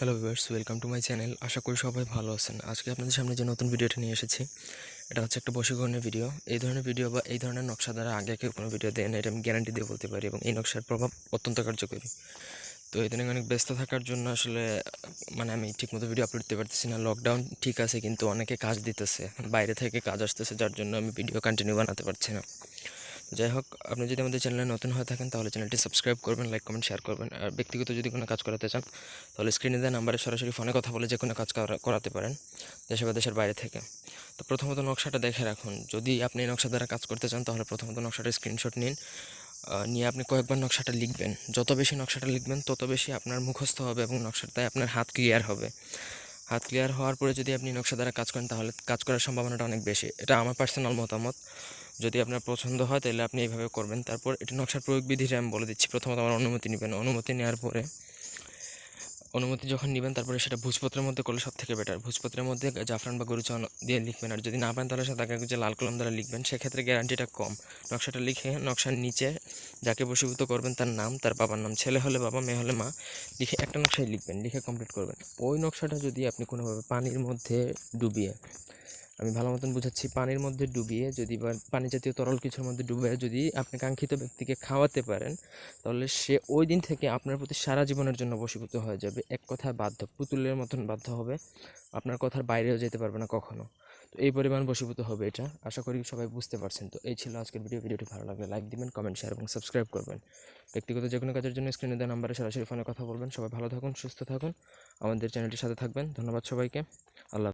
Hello viewers welcome to my channel আশা করি সবাই ভালো আছেন। আজকে আপনাদের সামনে যে নতুন ভিডিওটা নিয়ে এসেছি, এটা হচ্ছে একটা বশীকরণের ভিডিও এই ধরনের ভিডিও বা এই ধরনের নকশা দ্বারা আগে কেউ কোনো ভিডিও দেন এটা আমি গ্যারান্টি দিয়ে বলতে পারি এবং এই নকশার প্রভাব অত্যন্ত কার্যকরী। তো এদিনে অনেক ব্যস্ত থাকার জন্য আসলে মানে আমি ঠিকমতো ভিডিও আপলোড দিতে পারতেছি না। লকডাউন ঠিক আছে, কিন্তু অনেকে কাজ দিতেছে, বাইরে থেকে কাজ আসতেছে, যার জন্য আমি ভিডিও কন্টিনিউ বানাতে পারছি না। যাই হোক আপনি যদি আমাদের চ্যানেলে নতুন হয়ে থাকেন, তাহলে চ্যানেলটি সাবস্ক্রাইব করবেন, লাইক, কমেন্ট, শেয়ার করবেন। আর ব্যক্তিগত যদি কোনো কাজ করাতে চান, তাহলে স্ক্রিনে দেওয়া নাম্বারে সরাসরি ফোনে কথা বলে যে কোনো কাজ করা- করাতে পারেন, দেশে বা দেশের বাইরে থেকে। তো প্রথমত নকশাটা দেখে রাখুন। যদি আপনি নকশা দ্বারা কাজ করতে চান, তাহলে প্রথমত নকশাটা স্ক্রিনশট নিন। নিয়ে আপনি কয়েকবার নকশাটা লিখবেন। যত বেশি নকশাটা লিখবেন, তত বেশি আপনার মুখস্থ হবে এবং নকশাটায় আপনার হাত ক্লিয়ার হবে। হাত ক্লিয়ার হওয়ার পরে যদি আপনি নকশা দ্বারা কাজ করেন, তাহলে কাজ করার সম্ভাবনাটা অনেক বেশি। এটা আমার পার্সোনাল মতামত। যদি আপনার পছন্দ হয়, তাহলে আপনি এইভাবে করবেন। তারপর এটা নকশার প্রয়োগ বিধিটা আমি বলে দিচ্ছি। প্রথমত আমার অনুমতি নেবেন। অনুমতি নেওয়ার পরে, অনুমতি যখন নেবেন, তারপরে সেটা ভোজপত্রের মধ্যে করলে সব থেকে বেটার ভোজপত্রের মধ্যে জাফরান বা গরুচন দিয়ে লিখবেন। আর যদি না পান, তাহলে সাদা কাগজে লাল কলম দ্বারা লিখবেন, সেক্ষেত্রে গ্যারান্টিটা কম। নকশাটা লিখে, নকশার নিচে যাকে বশীভূত করবেন, তার নাম, তার বাবার নাম, ছেলে হলে বাবা, মেয়ে হলে মা, লিখে একটা নকশায় লিখবেন, লিখে কমপ্লিট করবেন। ওই নকশাটা যদি আপনি কোনোভাবে পানির মধ্যে ডুবিয়ে আমি ভালো মতন বুঝাচ্ছি, পানির মধ্যে ডুবিয়ে যদি পানি জাতীয় তরল কিছুর মধ্যে ডুবিয়ে যদি আপনি কাঙ্ক্ষিত ব্যক্তিকে খাওয়াতে পারেন, তাহলে সে ওই দিন থেকে আপনার প্রতি সারা জীবনের জন্য বশীভূত হয়ে যাবে। এক কথায় বাধ্য, পুতুলের মতন বাধ্য হবে। আপনার কথার বাইরেও যেতে পারবে না কখনো। তো এই পরিমাণ বশীভূত হবে এটা। আশা করি সবাই বুঝতে পারছেন। তো এই ছিল আজকের ভিডিও। ভিডিওটি ভালো লাগলে লাইক দিবেন কমেন্ট শেয়ার এবং সাবস্ক্রাইব করবেন। ব্যক্তিগত যে কোনো কাজের জন্য স্ক্রিনে দেওয়া নাম্বারে সরাসরি ফোনে কথা বলবেন। সবাই ভালো থাকুন, সুস্থ থাকুন। আমাদের চ্যানেলটির সাথে থাকবেন। ধন্যবাদ সবাইকে। আল্লাহ